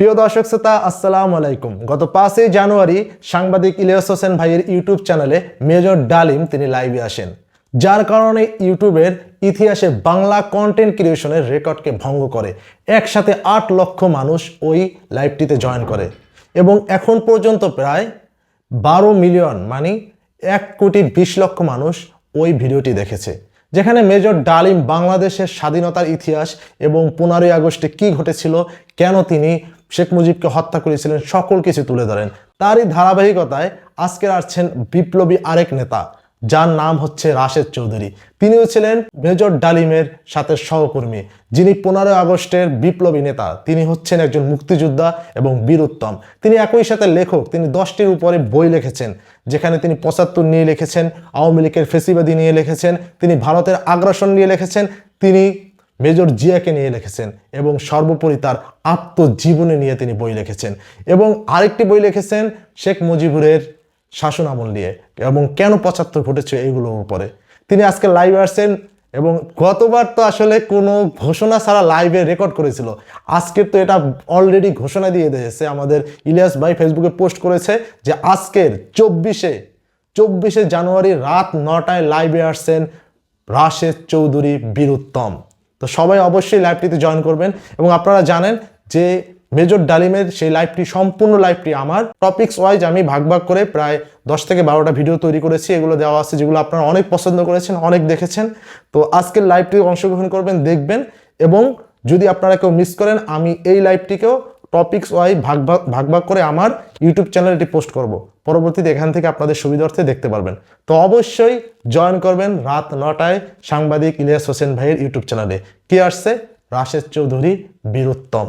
প্রিয় দর্শক শ্রোতা, আসসালামু আলাইকুম। গত পাঁচই জানুয়ারি সাংবাদিক ইলিয়াস হোসেন ভাইয়ের ইউটিউব চ্যানেলে মেজর ডালিম তিনি লাইভে আসেন। যার কারণে ইউটিউবের ইতিহাসে বাংলা কন্টেন্ট ক্রিয়েশনের রেকর্ডকে ভঙ্গ করে। একসাথে আট লক্ষ মানুষ ওই লাইভটিতে জয়েন করে। এবং এখন পর্যন্ত প্রায় বারো মিলিয়ন মানে এক কোটি বিশ লক্ষ মানুষ ওই ভিডিওটি দেখেছে। যেখানে মেজর ডালিম বাংলাদেশের স্বাধীনতার ইতিহাস এবং পনেরোই আগস্টে কি ঘটেছিল, কেন তিনি শেখ মুজিবকে হত্যা করেছিলেন, সকল কিছু তুলে ধরেন। তারই ধারাবাহিকতায় আজকের আসছেন বিপ্লবী আরেক নেতা। যার নাম হচ্ছে রাশেদ চৌধুরী। তিনিও ছিলেন মেজর ডালিমের সাথে সহকর্মী, যিনি পনেরোই আগস্টের বিপ্লবী নেতা। তিনি হচ্ছেন একজন মুক্তিযোদ্ধা এবং বীরুত্তম তিনি একই সাথে লেখক। তিনি দশটির উপরে বই লিখেছেন, যেখানে তিনি পঁচাত্তর নিয়ে লিখেছেন, আওয়ামী লীগের ফেসিবাদী নিয়ে লিখেছেন, তিনি ভারতের আগ্রাসন নিয়ে লিখেছেন, তিনি মেজর জিয়াকে নিয়ে লিখেছেন এবং সর্বোপরি তার আত্মজীবনী নিয়ে তিনি বই লিখেছেন। এবং আরেকটি বই লিখেছেন শেখ মুজিবুরের শাসন আমল নিয়ে এবং কেন পঁচাত্তর ঘটেছে এইগুলোর উপরে তিনি আজকে লাইভ আসছেন এবং গতবার তো আসলে কোনো ঘোষণা ছাড়া লাইভে রেকর্ড করেছিল। আজকের তো এটা অলরেডি ঘোষণা দিয়ে দিয়েছে। আমাদের ইলিয়াস ভাই ফেসবুকে পোস্ট করেছে যে আজকের চব্বিশে চব্বিশে জানুয়ারি রাত নটায় লাইভে আসছেন রাশেদ চৌধুরী বীরুত্তম। তো সবাই অবশ্যই লাইভটিতে জয়েন করবেন এবং আপনারা জানেন যে মেজর ডালিমের সেই লাইভটি, সম্পূর্ণ লাইভটি আমার। টপিক্স ওয়াইজ আমি ভাগ ভাগ করে প্রায় দশ থেকে বারোটা ভিডিও তৈরি করেছি, এগুলো দেওয়া আছে, যেগুলো আপনারা অনেক পছন্দ করেছেন, অনেক দেখেছেন। তো আজকের লাইভটি অংশগ্রহণ করবেন, দেখবেন। এবং যদি আপনারা কেউ মিস করেন, আমি এই লাইভটিকেও টপিক্স ওয়াইজ ভাগ ভাগ ভাগ ভাগ করে আমার ইউটিউব চ্যানেলে এটি পোস্ট করব। পরবর্তীতে এখান থেকে আপনাদের সুবিধার্থে দেখতে পারবেন। তো অবশ্যই জয়েন করবেন রাত নটায় সাংবাদিক ইলিয়াস হোসেন ভাইয়ের ইউটিউব চ্যানেলে কে আসছে? রাশেদ চৌধুরী, বীরুত্তম।